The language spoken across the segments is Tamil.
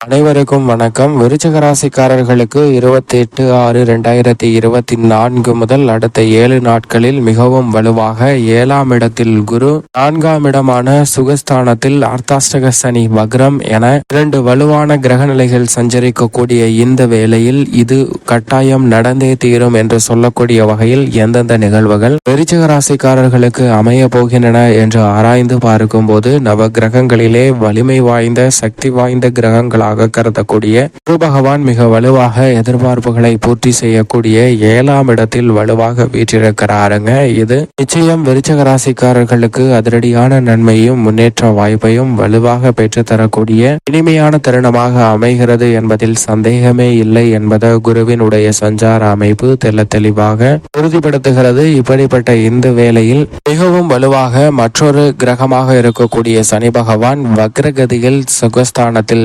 அனைவருக்கும் வணக்கம். விருச்சக ராசிக்காரர்களுக்கு இருபத்தி எட்டு ஆறு ரெண்டாயிரத்தி இருபத்தி நான்கு முதல் அடுத்த ஏழு நாட்களில் மிகவும் வலுவாக ஏழாம் இடத்தில் குரு நான்காம் இடமான சுகஸ்தானத்தில் அர்த்தாஷ்டக சனி வக்ரம் என இரண்டு வலுவான கிரக நிலைகள் சஞ்சரிக்கக்கூடிய இந்த வேளையில் இது கட்டாயம் நடந்தே தீரும் என்று சொல்லக்கூடிய வகையில் எந்தெந்த நிகழ்வுகள் விருச்சக ராசிக்காரர்களுக்கு அமைய போகின்றன என்று ஆராய்ந்து பார்க்கும்போது நவ கிரகங்களிலே வலிமை வாய்ந்த சக்தி வாய்ந்த கிரகங்களாக கருதக்கூடிய குரு பகவான் மிக வலுவாக எதிர்பார்ப்புகளை பூர்த்தி செய்யக்கூடிய ஏழாம் இடத்தில் வலுவாக வீற்றிருக்கிறாருங்க. இது நிச்சயம் விருச்சக ராசிக்காரர்களுக்கு அதிரடியான நன்மையும் முன்னேற்ற வாய்ப்பையும் வலுவாக பெற்றுத்தரக்கூடிய இனிமையான தருணமாக அமைகிறது என்பதில் சந்தேகமே இல்லை என்பதை குருவினுடைய சஞ்சார அமைப்பு தெல்ல தெளிவாக உறுதிப்படுத்துகிறது. இப்படிப்பட்ட இந்த வேளையில் மிகவும் வலுவாக மற்றொரு கிரகமாக இருக்கக்கூடிய சனி பகவான் வக்ரகதியில் சுகஸ்தானத்தில்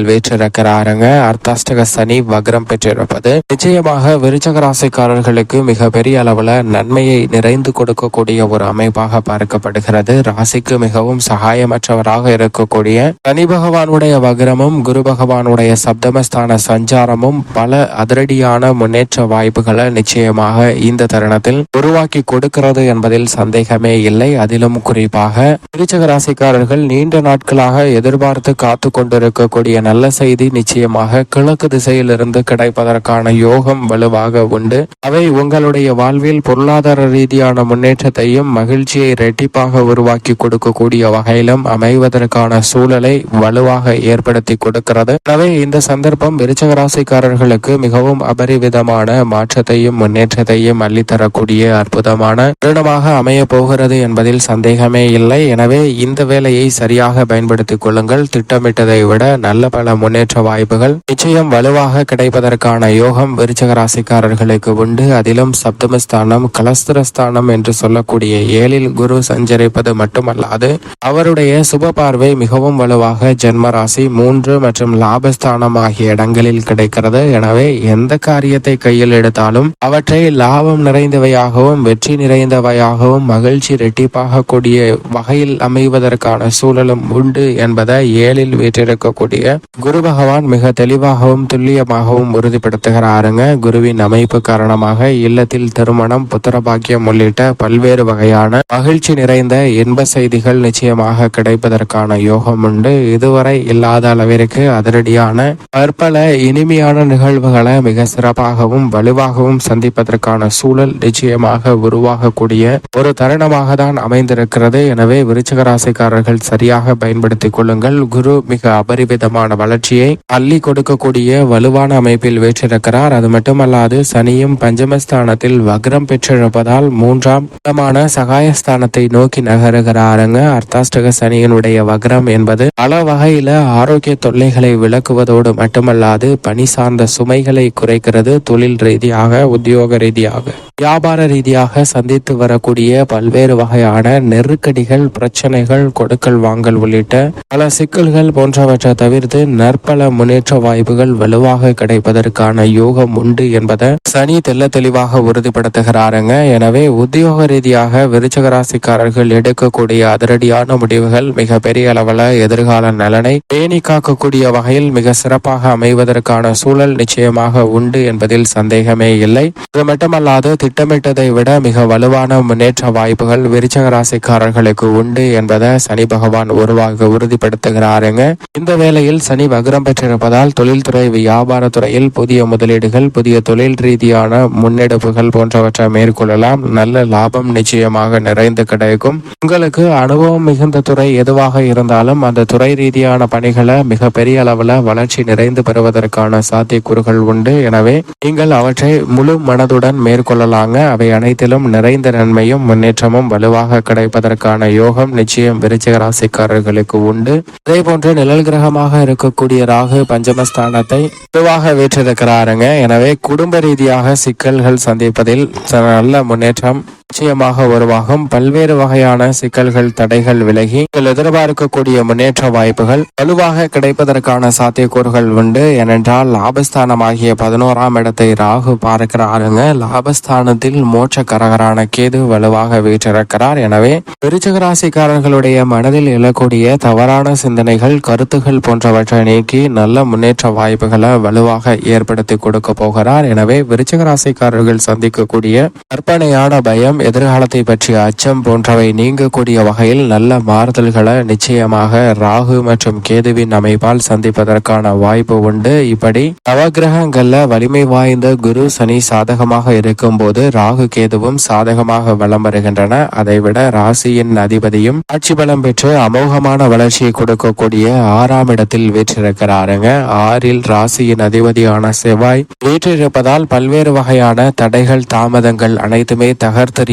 வீற்றிருக்கிறாருங்க அர்த்தாஷ்டக சனி வக்ரம் பெற்றிருப்பது. நிச்சயமாக விருச்சக ராசிக்காரர்களுக்கு மிக பெரிய அளவுல நன்மையை நிறைந்து கொடுக்கக்கூடிய ஒரு அமைப்பாக பார்க்கப்படுகிறது. ராசிக்கு மிகவும் சகாயமற்றவராக இருக்கக்கூடிய சனி பகவானுடைய வக்ரமும் குரு பகவானுடைய சப்தமஸ்தான சஞ்சாரமும் பல அதிரடியான முன்னேற்ற வாய்ப்புகளை நிச்சயமாக இந்த தருணத்தில் உருவாக்கி கொடுக்கிறது என்பதில் சந்தேகமே இல்லை. அதிலும் குறிப்பாக விருச்சக ராசிக்காரர்கள் நீண்ட நாட்களாக எதிர்பார்த்து காத்து கொண்டிருக்கக்கூடிய நல்ல செய்தி நிச்சயமாக கிழக்கு திசையிலிருந்து கிடைப்பதற்கான யோகம் வலுவாக உண்டு. அவை உங்களுடைய வாழ்வில் பொருளாதார ரீதியான முன்னேற்றத்தையும் மகிழ்ச்சியை இரட்டிப்பாக உருவாக்கி கொடுக்கக்கூடிய வகையிலும் அமைவதற்கான சூழலை வலுவாக ஏற்படுத்தி கொடுக்கிறது. எனவே இந்த சந்தர்ப்பம் விருச்சக ராசிக்காரர்களுக்கு மிகவும் அபரிவிதமான மாற்றத்தையும் முன்னேற்றத்தையும் அள்ளித்தரக்கூடிய அற்புதமான தருணமாக அமைய போகிறது என்பதில் சந்தேகமே இல்லை. எனவே இந்த வேலையை சரியாக பயன்படுத்திக் கொள்ளுங்கள். திட்டமிட்டதை விட நல்ல பல முன்னேற்ற வாய்ப்புகள் நிச்சயம் வலுவாக கிடைப்பதற்கான யோகம் விருச்சக ராசிக்காரர்களுக்கு உண்டு. அதிலும் சப்தமஸ்தானம் கலஸ்திரஸ்தானம் என்று சொல்லக்கூடிய ஏழில் குரு சஞ்சரிப்பது மட்டுமல்லாது அவருடைய சுப பார்வை மிகவும் வலுவாக ஜென்ம ராசி மூன்று மற்றும் லாபஸ்தானம் ஆகிய இடங்களில் கிடைக்கிறது. எனவே எந்த காரியத்தை கையில் எடுத்தாலும் அவற்றை லாபம் நிறைந்தவையாகவும் வெற்றி நிறைந்தவையாகவும் மகிழ்ச்சி இரட்டிப்பாக கூடிய வகையில் அமைவதற்கான சூழலும் உண்டு என்பதை ஏழில் வீற்றிருக்கக்கூடிய குரு பகவான் மிக தெளிவாகவும் துல்லியமாகவும் உறுதிப்படுத்துகிறாருங்க. குருவின் அமைப்பு காரணமாக இல்லத்தில் திருமணம் புத்திர பாக்கியம் உள்ளிட்ட பல்வேறு வகையான மகிழ்ச்சி நிறைந்த இன்ப செய்திகள் நிச்சயமாக கிடைப்பதற்கான யோகம் உண்டு. இதுவரை இல்லாத அளவிற்கு அதிரடியான பற்பல இனிமையான நிகழ்வுகளை மிக சிறப்பாகவும் வலுவாகவும் சந்திப்பதற்கான சூழல் நிச்சயமாக உருவாகக்கூடிய ஒரு தருணமாக தான் அமைந்திருக்கிறது. எனவே விருச்சிக ராசிக்காரர்கள் சரியாக பயன்படுத்திக் கொள்ளுங்கள். குரு மிக அபரிவிதமான வளர்ச்சியை அள்ளி கொடுக்கக்கூடிய வலுவான அமைப்பில் வீற்றிருக்கிறார். அது மட்டுமல்லாது சனியும் பஞ்சமஸ்தானத்தில் வக்ரம் பெற்றிருப்பதால் மூன்றாம் இடமான சகாயஸ்தானத்தை நோக்கி நகருகிறாருங்க. அர்த்தாஷ்டக சனியினுடைய வக்ரம் என்பது பல வகையில ஆரோக்கிய தொல்லைகளை விளக்குவதோடு மட்டுமல்லாது பணி சார்ந்த சுமைகளை குறைக்கிறது. தொழில் ரீதியாக உத்தியோக ரீதியாக வியாபார ரீதியாக சந்தித்து வரக்கூடிய பல்வேறு வகையான நெருக்கடிகள் பிரச்சனைகள் கொடுக்கல் வாங்கல் உள்ளிட்ட பல சிக்கல்கள் போன்றவற்றை தவிர்த்து நற்பல முன்னேற்ற வாய்ப்புகள் வலுவாக கிடைப்பதற்கான யோகம் உண்டு என்பதை சனி தெல்ல தெளிவாக உறுதிப்படுத்துகிறாருங்க. எனவே உத்தியோக ரீதியாக விருச்சக ராசிக்காரர்கள் எடுக்கக்கூடிய அதிரடியான முடிவுகள் மிக பெரிய அளவில் எதிர்கால நலனை பேணி காக்கக்கூடிய வகையில் மிக சிறப்பாக அமைவதற்கான சூழல் நிச்சயமாக உண்டு என்பதில் சந்தேகமே இல்லை. இது மட்டுமல்லாது திட்டமிட்டதை விட மிக வலுவான முன்னேற்ற வாய்ப்புகள் விருச்சக ராசிக்காரர்களுக்கு உண்டு என்பதை சனி பகவான் உருவாக உறுதிப்படுத்துகிறாருங்க. இந்த வேளையில் சனி வக்ரம் பெற்றிருப்பதால் தொழில்துறை வியாபாரத்துறையில் புதிய முதலீடுகள் புதிய தொழில் ரீதியான முன்னெடுப்புகள் போன்றவற்றை மேற்கொள்ளலாம். நல்ல லாபம் நிச்சயமாக நிறைந்து கிடைக்கும். உங்களுக்கு அனுபவம் மிகுந்த துறை எதுவாக இருந்தாலும் அந்த துறை ரீதியான பணிகளை மிக பெரிய அளவில் வளர்ச்சி நிறைந்து பெறுவதற்கான சாத்தியக்கூறுகள் உண்டு. எனவே நீங்கள் அவற்றை முழு மனதுடன் மேற்கொள்ளலாங்க. அவை அனைத்திலும் நிறைந்த நன்மையும் முன்னேற்றமும் வலுவாக கிடைப்பதற்கான யோகம் நிச்சயம் விருச்சிக ராசிக்காரர்களுக்கு உண்டு. அதே போன்று நிழல் கிரகமாக இருக்கக்கூடிய ராகு பஞ்சமஸ்தானத்தை பொதுவாக வீற்றிருக்கிறாருங்க. எனவே குடும்ப ரீதியாக சிக்கல்கள் சந்திப்பதில் நல்ல முன்னேற்றம் நிச்சயமாக உருவாகும். பல்வேறு வகையான சிக்கல்கள் தடைகள் விலகி நீங்கள் எதிர்பார்க்கக்கூடிய முன்னேற்ற வாய்ப்புகள் வலுவாக கிடைப்பதற்கான சாத்தியக்கூறுகள் உண்டு. ஏனென்றால் லாபஸ்தானமாகிய பதினோராம் இடத்தை ராகு பார்க்கிறாருங்க. லாபஸ்தானத்தில் மோட்ச கரகரான கேது வலுவாக வீற்றிருக்கிறார். எனவே விருச்சகராசிக்காரர்களுடைய மனதில் எழக்கூடிய தவறான சிந்தனைகள் கருத்துகள் போன்றவற்றை நீக்கி நல்ல முன்னேற்ற வாய்ப்புகளை வலுவாக ஏற்படுத்தி கொடுக்க போகிறார். எனவே விருச்சக ராசிக்காரர்கள் சந்திக்கக்கூடிய கற்பனையான பயம் எதிர்காலத்தை பற்றிய அச்சம் போன்றவை நீங்கக்கூடிய வகையில் நல்ல மாறுதல்களை நிச்சயமாக ராகு மற்றும் கேதுவின் அமைப்பால் சந்திப்பதற்கான வாய்ப்பு உண்டு. இப்படி நவகிரகங்கள்ல வலிமை வாய்ந்த குரு சனி சாதகமாக இருக்கும்போது ராகு கேதுவும் சாதகமாக வலம் வருகின்றன. அதைவிட ராசியின் அதிபதியும் ஆட்சி பலம் பெற்று அமோகமான வளர்ச்சியை கொடுக்கக்கூடிய ஆறாம் இடத்தில் வீற்றிருக்கிறாருங்க. ஆறில் ராசியின் அதிபதியான செவ்வாய் வீற்றிருப்பதால் பல்வேறு வகையான தடைகள் தாமதங்கள் அனைத்துமே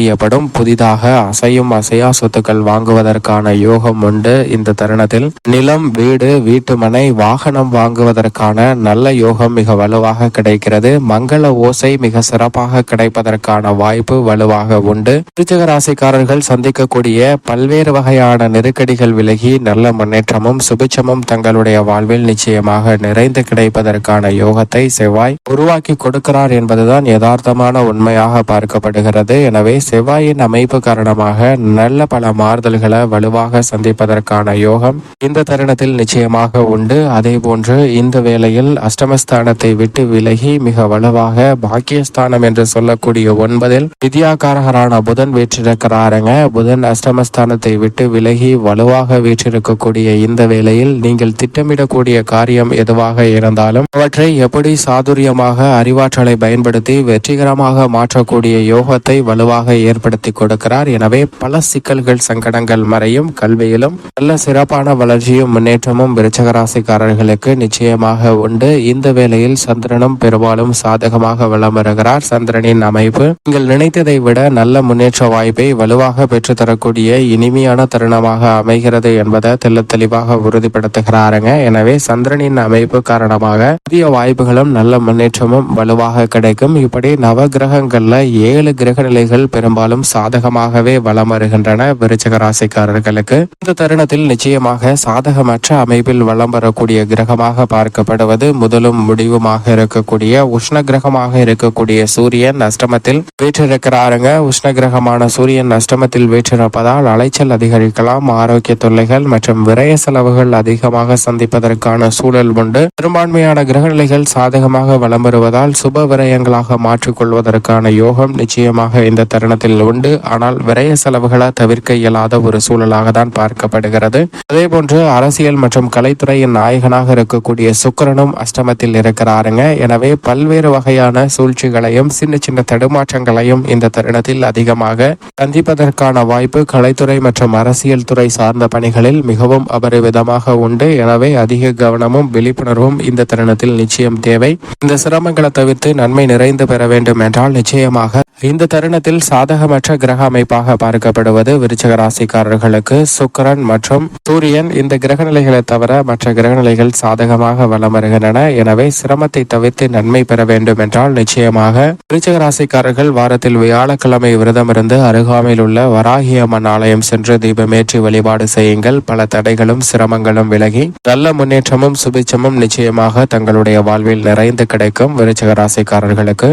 தகர்த்தெறியப்படும் புதிதாக அசையும் அசையா சொத்துக்கள் வாங்குவதற்கான யோகம் உண்டு இந்த தருணத்தில். நிலம் வீடு வீட்டுமனை வாகனம் வாங்குவதற்கான நல்ல யோகம் மிக வலுவாக கிடைக்கிறது. மங்கள ஓசை மிக சிறப்பாக கிடைப்பதற்கான வாய்ப்பு வலுவாக உண்டு. விருச்சிக ராசிக்காரர்கள் சந்திக்கக்கூடிய பல்வேறு வகையான நெருக்கடிகள் விலகி நல்ல முன்னேற்றமும் சுபிச்சமும் தங்களுடைய வாழ்வில் நிச்சயமாக நிறைந்து கிடைப்பதற்கான யோகத்தை செவ்வாய் உருவாக்கி கொடுக்கிறார் என்பதுதான் யதார்த்தமான உண்மையாக பார்க்கப்படுகிறது. எனவே செவ்வாயின் அமைப்பு காரணமாக நல்ல பல மாறுதல்களை வலுவாக சந்திப்பதற்கான யோகம் இந்த தருணத்தில் நிச்சயமாக உண்டு. அதே போன்று இந்த வேளையில் அஷ்டமஸ்தானத்தை விட்டு விலகி மிக வலுவாக பாக்கியஸ்தானம் என்று சொல்லக்கூடிய ஒன்பதில் வித்யாகாரகரான புதன் வீற்றிருக்கிறாருங்க. புதன் அஷ்டமஸ்தானத்தை விட்டு விலகி வலுவாக வீற்றிருக்கக்கூடிய இந்த வேளையில் நீங்கள் திட்டமிடக்கூடிய காரியம் எதுவாக இருந்தாலும் அவற்றை எப்படி சாதுரியமாக அறிவாற்றலை பயன்படுத்தி வெற்றிகரமாக மாற்றக்கூடிய யோகத்தை வலுவாக ஏற்படுத்தி கொடுக்கிறார். எனவே பல சிக்கல்கள் சங்கடங்கள் மறையும். கல்வியிலும் நல்ல சிறப்பான வளர்ச்சியும் முன்னேற்றமும் விருச்சகராசிக்காரர்களுக்கு நிச்சயமாக உண்டு. இந்த வேளையில் சந்திரனும் பெரும்பாலும் சாதகமாக வளம் வருகிறார். சந்திரனின் அமைப்பு நீங்கள் நினைத்ததை விட நல்ல முன்னேற்ற வாய்ப்பை வலுவாக பெற்றுத்தரக்கூடிய இனிமையான தருணமாக அமைகிறது என்பதை தெல்ல தெளிவாக உறுதிப்படுத்துகிறாருங்க. எனவே சந்திரனின் அமைப்பு காரணமாக புதிய வாய்ப்புகளும் நல்ல முன்னேற்றமும் வலுவாக கிடைக்கும். இப்படி நவ கிரகங்கள்ல ஏழு கிரக நிலைகள் பெரும்பாலும் சாதகமாகவே வலம் வருகின்றன விருச்சக ராசிக்காரர்களுக்கு இந்த தருணத்தில் நிச்சயமாக சாதகமற்ற அமைப்பில் வலம் வரக்கூடிய கிரகமாக பார்க்கப்படுவது முதலும் முடிவுமாக இருக்கக்கூடிய உஷ்ண கிரகமாக இருக்கக்கூடிய சூரியன் அஷ்டமத்தில் வீற்றிருக்கிறாருங்க. உஷ்ண கிரகமான சூரியன் அஷ்டமத்தில் வீற்றிருப்பதால் அலைச்சல் அதிகரிக்கலாம் ஆரோக்கிய தொல்லைகள் மற்றும் விரய செலவுகள் அதிகமாக சந்திப்பதற்கான சூழல் உண்டு. பெரும்பான்மையான கிரகநிலைகள் சாதகமாக வலம் வருவதால் சுப விரயங்களாக மாற்றிக்கொள்வதற்கான யோகம் நிச்சயமாக இந்த தருணத்தில் உண்டு. ஆனால் விரய செலவுகளை தவிர்க்க இயலாத ஒரு சூழலாக தான் பார்க்கப்படுகிறது. அதே போன்று அரசியல் மற்றும் கலைத்துறையின் நாயகனாக இருக்கக்கூடிய சுக்கரனும் அஷ்டமத்தில் இருக்கிறாருங்க. எனவே பல்வேறு வகையான சூழ்ச்சிகளையும் சின்ன சின்ன தடுமாற்றங்களையும் இந்த தருணத்தில் அதிகமாக சந்திப்பதற்கான வாய்ப்பு கலைத்துறை மற்றும் அரசியல் துறை சார்ந்த பணிகளில் மிகவும் அபரிவிதமாக உண்டு. எனவே அதிக கவனமும் விழிப்புணர்வும் இந்த தருணத்தில் நிச்சயம் தேவை. இந்த சிரமங்களை தவிர்த்து நன்மை நிறைந்து பெற வேண்டும் என்றால் நிச்சயமாக இந்த தருணத்தில் சா சாதகமற்ற கிரக அமைப்பாக பார்க்கப்படுவது விருச்சக ராசிக்காரர்களுக்கு சுக்கரன் மற்றும் சூரியன். இந்த கிரகநிலைகளை தவிர மற்ற கிரகநிலைகள் சாதகமாக வலம் வருகின்றன எனவே சிரமத்தை தவிர்த்து நன்மை பெற வேண்டும் என்றால் நிச்சயமாக விருச்சக ராசிக்காரர்கள் வாரத்தில் வியாழக்கிழமை விரதமிருந்து அருகாமையில் உள்ள வராகி அம்மன் ஆலயம் சென்று தீபமேற்றி வழிபாடு செய்யுங்கள். பல தடைகளும் சிரமங்களும் விலகி நல்ல முன்னேற்றமும் சுபிச்சமும் நிச்சயமாக தங்களுடைய வாழ்வில் நிறைந்து கிடைக்கும் விருச்சக ராசிக்காரர்களுக்கு